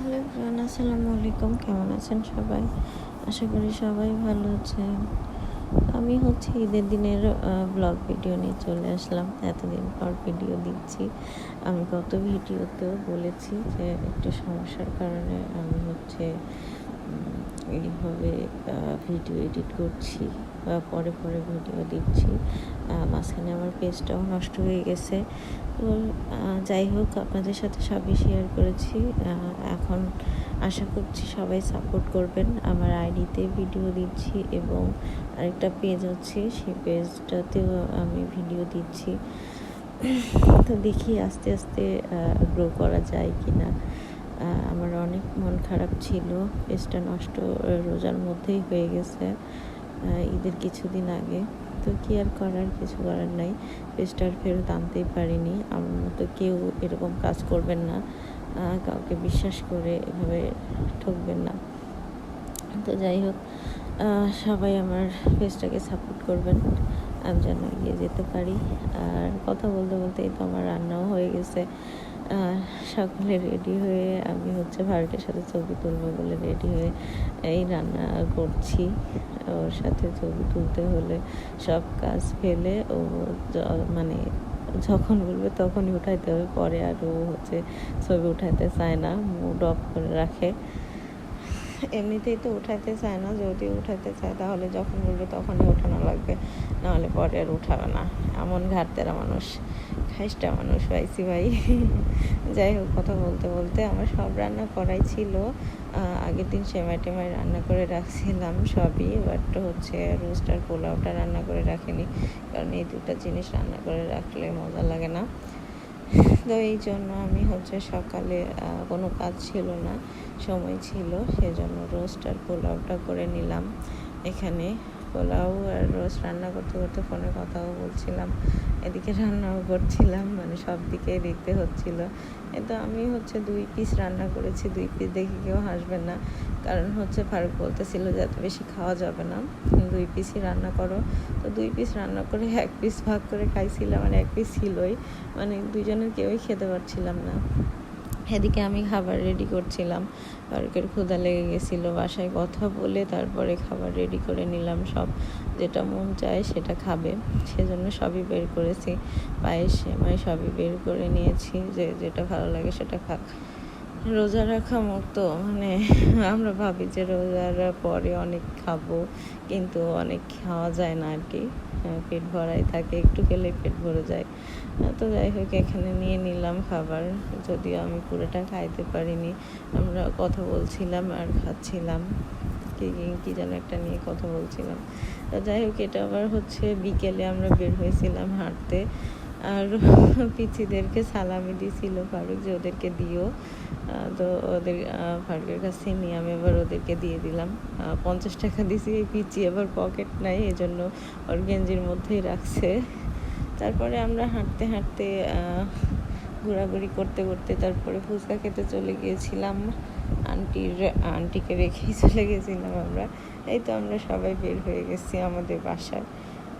Hello friend আসসালামু আলাইকুম। কেমন আছেন সবাই? আশা করি সবাই ভালো আছেন। আমি হচ্ছে ঈদের দিনের ব্লগ ভিডিও নিয়ে চলে আসলাম। এতদিন পর ভিডিও দিচ্ছি। আমি গত ভিডিওতেও বলেছি যে একটু সমস্যার কারণে আমি হচ্ছে এইভাবে ভিডিও এডিট করছি বা পরে পরে ভিডিও দিচ্ছি। মাঝখানে আমার পেজটাও নষ্ট হয়ে গেছে। তো যাই হোক, আপনাদের সাথে সবই শেয়ার করেছি। এখন আশা করছি সবাই সাপোর্ট করবেন। আমার আইডিতে ভিডিও দিচ্ছি এবং আরেকটা পেজ আছে, সেই পেজটাতেও আমি ভিডিও দিচ্ছি। তো দেখি আস্তে আস্তে গ্রো করা যায় কি না আমার অনেক মন খারাপ ছিল। পেজটা নষ্ট রোজার মধ্যেই হয়ে গেছে ঈদের কিছুদিন আগে। তো কি আর করার, কিছু করার নাই। আর ফেরত আনতেই পারিনি। আমার মতো কেউ এরকম কাজ করবেন না। কাউকে বিশ্বাস করে এভাবে ঠকবেন না। তো যাই হোক সবাই আমার পেজটাকে সাপোর্ট করবেন। আমি যেন এগিয়ে যেতে পারি। আর কথা বলতে বলতে তো আমার রান্নাও হয়ে গেছে। সকলে রেডি হয়ে আমি হচ্ছে ভারতের সাথে ছবি তুলবো বলে রেডি হয়ে এই রান্না করছি। ওর সাথে ছবি তুলতে হলে সব কাজ ফেলে ও মানে যখন বলবে তখনই উঠাইতে হবে, পরে আর ও হচ্ছে ছবি উঠাইতে চায় না মুড অফ করে রাখে। এমনিতেই তো উঠাতে চায় না, যদি উঠাতে চায় তাহলে যখন বলবে তখনই উঠানো লাগবে, নাহলে পরে আর উঠাবে না। এমন ঘাটতেরা মানুষ, খাইসটা মানুষ, পাইছি ভাই। যাই হোক, কথা বলতে বলতে আমার সব রান্না করাই ছিল। আগের দিন সেমাই টেমাই রান্না করে রাখছিলাম সবই বাট হচ্ছে রোস্টার পোলাওটা রান্না করে রাখিনি। কারণ এই দুটো জিনিস রান্না করে রাখলে মজা লাগে না। তো এই জন্য আমি হচ্ছে সকালে কোনো কাজ ছিল না, সময় ছিল, সেজন্য রোস্ট আর পোলাওটা করে নিলাম। এখানে পোলাও আর রোস্ট রান্না করতে করতে ফোনে কথাও বলছিলাম। এদিকে রান্নাও করছিলাম মানে সব দিকে দেখতে হচ্ছিল। তো আমি হচ্ছে দুই পিস রান্না করেছি, দুই পিস দেখে কেউ হাসবেন না। কারণ হচ্ছে ফারুক বলতেছিল যে, এত বেশি খাওয়া যাবে না দুই পিসই রান্না করো। তো দুই পিস রান্না করে এক পিস ভাগ করে খাইছিলাম আর এক পিস ছিলই। মানে দুজনের কেউই খেতে পারছিলাম না। এদিকে আমি খাবার রেডি করছিলাম। কারকের ক্ষুধা লেগে গেছিল, বাসায় কথা বলে তারপরে খাবার রেডি করে নিলাম সব। যেটা মন চায় সেটা খাবে। সেজন্য সবই বের করেছি। পায়েস, সেমাই সবই বের করে নিয়েছি। যে, যেটা ভালো লাগে সেটা খাক। রোজা রাখা মতো মানে আমরা ভাবি যে রোজার পরে অনেক খাব কিন্তু অনেক খাওয়া যায় না আর কি। আহ, পেট ভরাই থাকে একটু খেলে পেট ভরে যায়। তো যাই হোক এখানে নিয়ে নিলাম খাবার। যদিও আমি পুরোটা খাইতে পারিনি আমরা কথা বলছিলাম আর খাচ্ছিলাম। কি কি- কি যেন একটা নিয়ে কথা বলছিলাম। তো যাই হোক এটা আবার হচ্ছে বিকেলে আমরা বের হয়েছিলাম হাঁটতে। আর পিচিদেরকে সালামি দিছিল ফারুক যে ওদেরকে দিও। তো ওদের ফারুকের কাছে নিয়ে আমি এবার ওদেরকে দিয়ে দিলাম। পঞ্চাশ টাকা দিছি, এই পিচি আবার পকেট নাই, এজন্য ওর গেঞ্জির মধ্যেই রাখছে। তারপরে আমরা হাঁটতে হাঁটতে ঘোরাঘুরি করতে করতে তারপরে ফুচকা খেতে চলে গিয়েছিলাম। আন্টির, আন্টিকে রেখেই চলে গেছিলাম আমরা। এই তো আমরা সবাই বের হয়ে গেছি আমাদের বাসার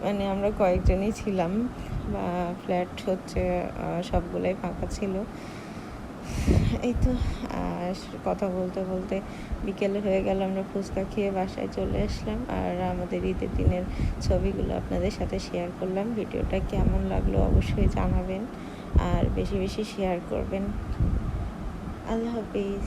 মানে আমরা কয়েকজনই ছিলাম, বা ফ্ল্যাট হচ্ছে সবগুলোই ফাঁকা ছিল। এই তো কথা বলতে বলতে বিকেলে হয়ে গেল, আমরা ফুচকা খেয়ে বাসায় চলে আসলাম। আর আমাদের ঈদের দিনের ছবিগুলো আপনাদের সাথে শেয়ার করলাম। ভিডিওটা কেমন লাগল অবশ্যই জানাবেন, আর বেশি বেশি শেয়ার করবেন। আল্লাহ হাফিজ।